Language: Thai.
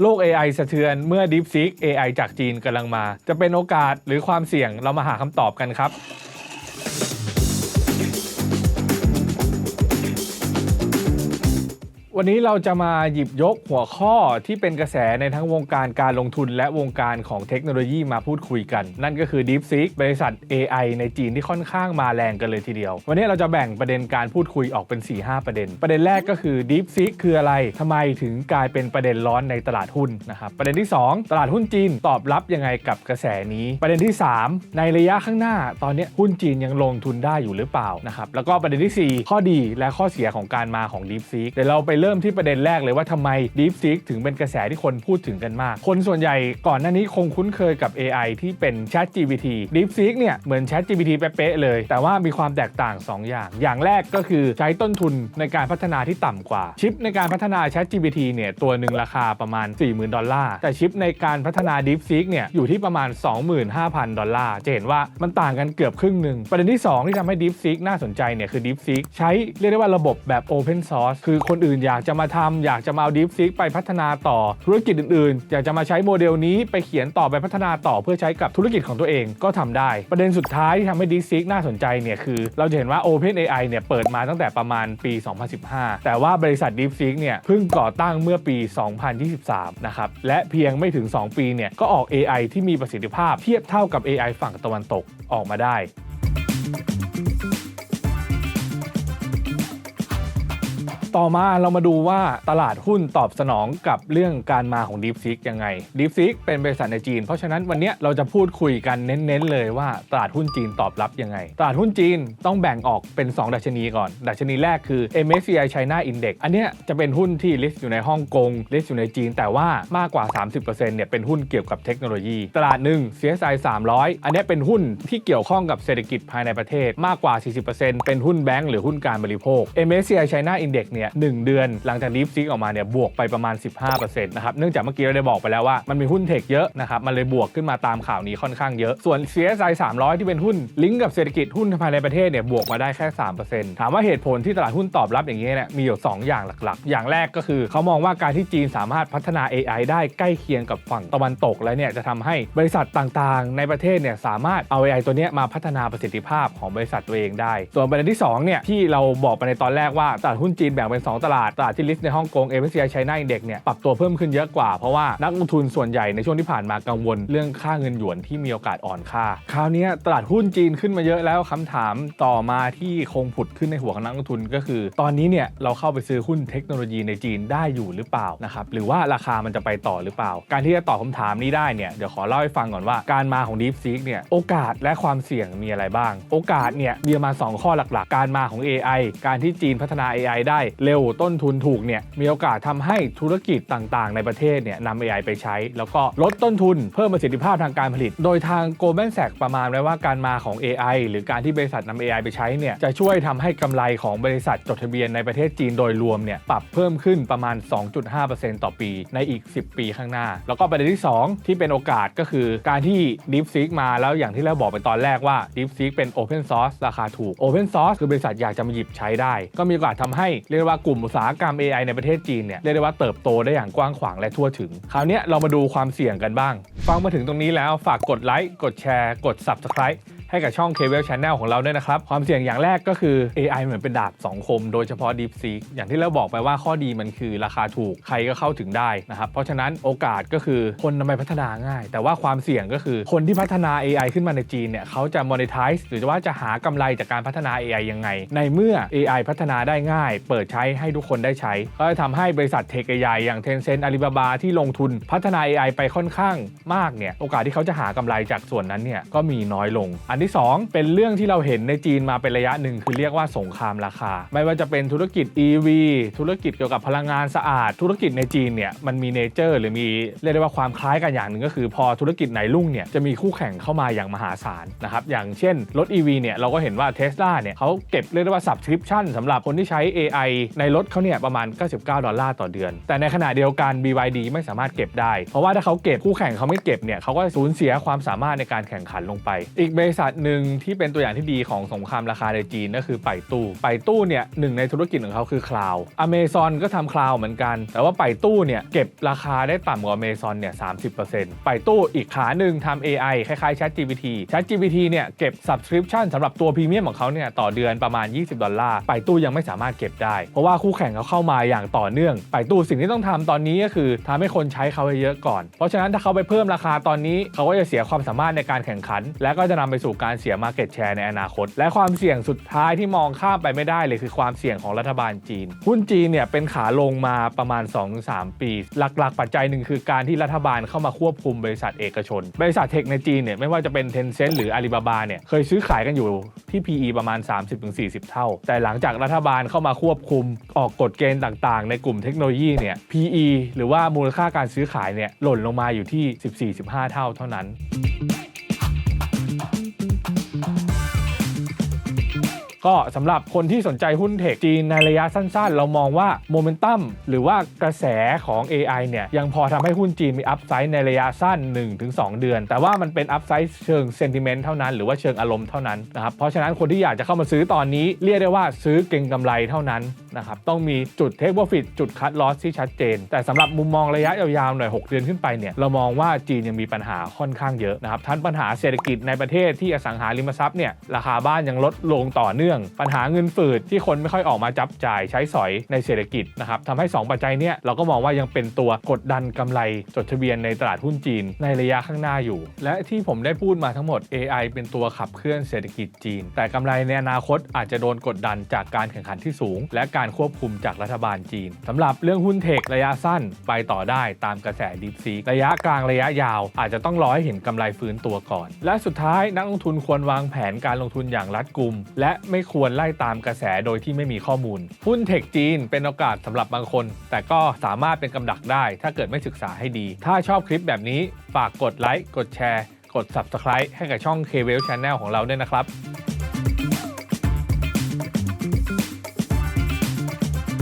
โลก AI สะเทือนเมื่อ DeepSeek AI จากจีนกำลังมา จะเป็นโอกาสหรือความเสี่ยงเรามาหาคำตอบกันครับ วันนี้เราจะมาหยิบยกหัวข้อที่เป็นกระแสในทั้งวงการการลงทุนและวงการของเทคโนโลยีมาพูดคุยกัน นั่นก็คือ DeepSeek บริษัท AI ในจีนที่ค่อนข้างมาแรงกันเลยทีเดียว วันนี้เราจะแบ่งประเด็นการพูดคุยออกเป็น 4-5 ประเด็น ประเด็นแรกก็คือ DeepSeek คืออะไรทำไมถึงกลายเป็นประเด็นร้อนในตลาดหุ้นนะครับประเด็นที่ 2 ตลาดหุ้นจีนตอบรับยังไงกับกระแสนี้ ประเด็นที่ 3 ในระยะข้างหน้า ตอนนี้หุ้นจีนยังลงทุนได้อยู่หรือเปล่านะครับแล้วก็ประเด็นทีสี่4 ข้อดีและข้อเสียของการมาของ DeepSeek เดี๋ยวเราไปเริ่มที่ประเด็นแรกเลยว่าทำไม DeepSeek ถึงเป็นกระแสที่คนพูดถึงกันมาก คนส่วนใหญ่ก่อนหน้านี้คงคุ้นเคยกับ AI ที่เป็น ChatGPT DeepSeek เนี่ยเหมือน ChatGPT เป๊ะๆเลย แต่ว่ามีความแตกต่าง 2 อย่าง อย่างแรกก็คือใช้ต้นทุนในการพัฒนาที่ต่ำกว่า ชิปในการพัฒนา ChatGPT เนี่ยตัวหนึ่งราคาประมาณ 40,000 ดอลลาร์ แต่ชิปในการพัฒนา DeepSeek เนี่ยอยู่ที่ประมาณ 25,000 ดอลลาร์ จะเห็นว่ามันต่างกันเกือบครึ่งหนึ่ง ประเด็นที่ 2 ที่ทำให้ DeepSeek น่าสนใจเนี่ยคือ DeepSeek ใช้เรียกได้ว่าระบบแบบ Open Source คือคนอื่นอยาากจะมาทำอยากจะมาเอา DeepSeek ไปพัฒนาต่อธุรกิจอื่นๆ อยากจะมาใช้โมเดลนี้ไปเขียนต่อไปพัฒนาต่อเพื่อใช้กับธุรกิจของตัวเองก็ทำได้ ประเด็นสุดท้ายที่ทำให้ DeepSeek น่าสนใจเนี่ยคือ เราจะเห็นว่า OpenAI เนี่ยเปิดมาตั้งแต่ประมาณปี 2015 แต่ว่าบริษัท DeepSeek เนี่ยเพิ่งก่อตั้งเมื่อปี 2023 นะครับ และเพียงไม่ถึง 2 ปีเนี่ยก็ออก AI ที่มีประสิทธิภาพเทียบเท่ากับ AI ฝั่งตะวันตกออกมาได้ ต่อมาเรามาดูว่าตลาดหุ้นตอบสนองกับเรื่องการมาของ DeepSeek ยังไง DeepSeek เป็นบริษัทในจีน เพราะฉะนั้นวันนี้เราจะพูดคุยกันเน้นๆเลยว่าตลาดหุ้นจีนตอบรับยังไง ตลาดหุ้นจีนต้องแบ่งออกเป็น 2 ดัชนีก่อน ดัชนีแรกคือ MSCI China Index อันนี้จะเป็นหุ้นที่ list อยู่ในฮ่องกง list อยู่ในจีน แต่ว่ามากกว่า 30%เนี่ยเป็นหุ้นเกี่ยวกับเทคโนโลยี ตลาดหนึ่ง CSI 300 อันนี้เป็นหุ้นที่เกี่ยวข้องกับเศรษฐกิจภายในประเทศมากกว่า 40%เป็นหุ้นแบงก์หรือหุ้นการบริโภค MSCI China Index เนี่ยหนึ่งเดือนหลังจาก DeepSeek ออกมาเนี่ยบวกไปประมาณ 15%นะครับเนื่องจากเมื่อกี้เราได้บอกไปแล้วว่ามันมีหุ้นเทคเยอะนะครับมันเลยบวกขึ้นมาตามข่าวนี้ค่อนข้างเยอะส่วน CSI 300 ที่เป็นหุ้นลิงก์กับเศรษฐกิจหุ้นภายในประเทศเนี่ยบวกมาได้แค่ 3%ถามว่าเหตุผลที่ตลาดหุ้นตอบรับอย่างนี้เนี่ยมีอยู่ 2 อย่างหลักๆ อย่างแรกก็คือเขามองว่าการที่จีนสามารถพัฒนา AI ได้ใกล้เคียงกับฝั่งตะวันตกแล้วเนี่ยจะทำให้บริษัทต่างๆ ในประเทศเนี่ยสามารถเอา AI ตัวเนี้ยมาพัฒนาประสิทธิภาพของบริษัทตัวเองได้ ส่วนประเด็นที่2เนี่ยที่เราบอกไปในตอนแรกว่าตลาดหุ้นจีนแบ่งเป็น 2 ตลาด ตลาดที่ลิสต์ในฮ่องกง MSCI China Index เนี่ยปรับตัวเพิ่มขึ้นเยอะกว่า เพราะว่านักลงทุนส่วนใหญ่ในช่วงที่ผ่านมากังวล เรื่องค่าเงินหยวนที่มีโอกาสอ่อนค่า คราวนี้ตลาดหุ้นจีนขึ้นมาเยอะแล้วคำถามต่อมาที่คงผุดขึ้นในหัวของนักลงทุนก็คือ ตอนนี้เนี่ยเราเข้าไปซื้อหุ้นเทคโนโลยีในจีนได้อยู่หรือเปล่านะครับหรือว่าราคามันจะไปต่อหรือเปล่า การที่จะตอบคำถามนี้ได้เนี่ยเดี๋ยวขอเล่าให้ฟังก่อนว่าการมาของ DeepSeek เนี่ยโอกาสและความเสี่ยงมีอะไรบ้าง โอกาสเนี่ยมีมา 2 ข้อหลักๆ การมาของ AI การที่จีนพัฒนา AI ได้เร็วต้นทุนถูกเนี่ยมีโอกาสทำให้ธุรกิจต่างๆ ในประเทศเนี่ยนำ AI ไปใช้ แล้วก็ลดต้นทุนเพิ่มประสิทธิภาพทางการผลิต โดยทาง Goldman Sachs ประมาณไว้ว่าการมาของ AI หรือการที่บริษัทนำ AI ไปใช้เนี่ยจะช่วยทำให้กำไรของบริษัทจดทะเบียนในประเทศจีนโดยรวมเนี่ยปรับเพิ่มขึ้นประมาณ 2.5%ต่อปี ในอีก 10 ปีข้างหน้า แล้วก็ประเด็นที่ 2 ที่เป็นโอกาสก็คือการที่ DeepSeek มาแล้วอย่างที่เราบอกไปตอนแรกว่า DeepSeek เป็น Open Source ราคาถูก Open Source คือบริษัทอยากจะมาหยิบใช้ได้ ก็มีโอกาสทำให้เรียกได้ว่ากลุ่มอุตสาหกรรม AI ในประเทศจีนเนี่ยเรียกได้ว่าเติบโตได้อย่างกว้างขวางและทั่วถึง คราวนี้เรามาดูความเสี่ยงกันบ้าง ฟังมาถึงตรงนี้แล้วฝากกดไลค์กดแชร์ กด Subscribe ให้กับช่อง k w e l Channel ของเราด้วยนะครับ ความเสี่ยงอย่างแรกก็คือ AI เหมือนเป็นดาบสองคม โดยเฉพาะ DeepSeek อย่างที่เราบอกไปว่าข้อดีมันคือราคาถูกใครก็เข้าถึงได้นะครับ เพราะฉะนั้นโอกาสก็คือคนนำไปพัฒนาง่าย แต่ว่าความเสี่ยงก็คือคนที่พัฒนา AI ขึ้นมาในจีนเนี่ยเขาจะ monetize หรือว่าจะหากำไรจากการพัฒนา AI ยังไง ในเมื่อ AI พัฒนาได้ง่าย เปิดใช้ให้ทุกคนได้ใช้ ก็จะทำให้บริษัทเทคใหญ่ๆอย่าง Tencent Alibaba ที่ลงทุนพัฒนา AI ไปค่อนข้างมากเนี่ยโอกาสที่เขาจะหากำไรจากส่วนนั้นเนี่ยก็มีน้อยลงอันที่สองเป็นเรื่องที่เราเห็นในจีนมาเป็นระยะหนึ่งคือเรียกว่าสงครามราคา ไม่ว่าจะเป็นธุรกิจ EV ธุรกิจเกี่ยวกับพลังงานสะอาด ธุรกิจในจีนเนี่ยมันมีเนเจอร์ หรือมีเรียกได้ว่าความคล้ายกันอย่างหนึ่งก็คือ พอธุรกิจไหนรุ่งเนี่ยจะมีคู่แข่งเข้ามาอย่างมหาศาลนะครับอย่างเช่นรถ EV เนี่ยเราก็เห็นว่า Tesla เนี่ยเขาเก็บเรียกได้ว่า subscription สำหรับคนที่ใช้ AI ในรถเขาเนี่ยประมาณ 99 ดอลลาร์ต่อเดือน แต่ในขณะเดียวกัน BYD ไม่สามารถเก็บได้ เพราะว่าถ้าเขาเก็บคู่แข่งเขาไม่เก็บเนี่ยเขาก็สูญเสียความสามารถในการแข่งขันลงไป อีกบริษัทหนึ่งที่เป็นตัวอย่างที่ดีของสงครามราคาในจีนก็คือไปตู้ไปตู้เนี่ยหนึ่งในธุรกิจของเขาคือคลาวอเมซอนก็ทำคลาวเหมือนกัน แต่ว่าไปตู้เนี่ยเก็บราคาได้ต่ำกว่าอเมซอนเนี่ยสาไปตู้อีกขาหนึ่งทำ AI คล้ายๆ Chat GPT Chat GPT เนี่ยเก็บ subscription สำหรับตัวพรีเมียมของเขาเนี่ยต่อเดือนประมาณ 20 ดอลลาร์ไปตู้ยังไม่สามารถเก็บได้ เพราะว่าคู่แข่งเขาเข้ามาอย่างต่อเนื่อง ไปตู้สิ่งที่ต้องทำตอนนี้ก็คือทำให้คนใช้เขาเยอะก่อน เพราะฉะนั้นถ้าเขาไปเพิ่มราคาตอนนี้เขาก็จะเสียความสามารถในการแข่งขัน และก็จะนำไปสู่การเสีย Market Share ในอนาคต และความเสี่ยงสุดท้ายที่มองข้ามไปไม่ได้เลยคือความเสี่ยงของรัฐบาลจีน หุ้นจีนเนี่ยเป็นขาลงมาประมาณ 2-3 ปี หลักๆ ปัจจัยหนึ่งคือการที่รัฐบาลเข้ามาควบคุมบริษัทเอกชน บริษัทเทคในจีนเนี่ยไม่ว่าจะเป็น Tencent หรือ Alibaba เนี่ยเคยซื้อขายกันอยู่ที่ PE ประมาณ 30-40 เท่า แต่หลังจากรัฐบาลเข้ามาควบคุมออกกฎเกณฑ์ต่างๆ ในกลุ่มเทคโนโลยีเนี่ย PE หรือว่ามูลค่าการซื้อขายเนี่ยหล่นลงมาอยู่ที่ 14-15 เท่าเท่านั้น ก็สำหรับคนที่สนใจหุ้นเทคจีนในระยะสั้นๆ เรามองว่าโมเมนตัมหรือว่ากระแสของ AI เนี่ยยังพอทำให้หุ้นจีนมีอัพไซด์ในระยะสั้น 1-2 เดือน แต่ว่ามันเป็นอัพไซด์เชิงเซนติเมนต์เท่านั้นหรือว่าเชิงอารมณ์เท่านั้นนะครับเพราะฉะนั้นคนที่อยากจะเข้ามาซื้อตอนนี้เรียกได้ว่าซื้อเก่งกำไรเท่านั้นนะครับต้องมีจุดเทคโปรฟิตจุดคัดลอสที่ชัดเจน แต่สำหรับมุมมองระยะยาวๆหน่อย 6 เดือนขึ้นไปเนี่ยเรามองว่าจีนยังมีปัญหาค่อนข้างเยอะนะครับทั้งปัญหาเศรษฐกิจในประเทศที่อสังหาริมทรัพย์เนี่ยราคาบ้านยังลดลงต่อเนื่องปัญหาเงินฝืดที่คนไม่ค่อยออกมาจับจ่ายใช้สอยในเศรษฐกิจนะครับทำให้ 2 ปัจจัยเนี่ยเราก็มองว่ายังเป็นตัวกดดันกำไรจดทะเบียนในตลาดหุ้นจีน ในระยะข้างหน้าอยู่ และที่ผมได้พูดมาทั้งหมด AI เป็นตัวขับเคลื่อนเศรษฐกิจจีน แต่กำไรในอนาคตอาจจะโดนกดดันจากการแข่งขันที่สูง และการควบคุมจากรัฐบาลจีนสำหรับเรื่องหุ้นเทคระยะสั้นไปต่อได้ตามกระแสดิฟซีระยะกลางระยะยาว อาจจะต้องรอให้เห็นกำไรฟื้นตัวก่อน และสุดท้ายนักลงทุนควรวางแผนการลงทุนอย่างรัดกุม และไม่ควรไล่ตามกระแสโดยที่ไม่มีข้อมูล หุ้นเทคจีนเป็นโอกาสสำหรับบางคน แต่ก็สามารถเป็นกำดักได้ ถ้าเกิดไม่ศึกษาให้ดี ถ้าชอบคลิปแบบนี้ฝากกดไลค์กดแชร์ กด Subscribe ให้กับช่อง k w e l l Channel ของเราด้วยนะครับ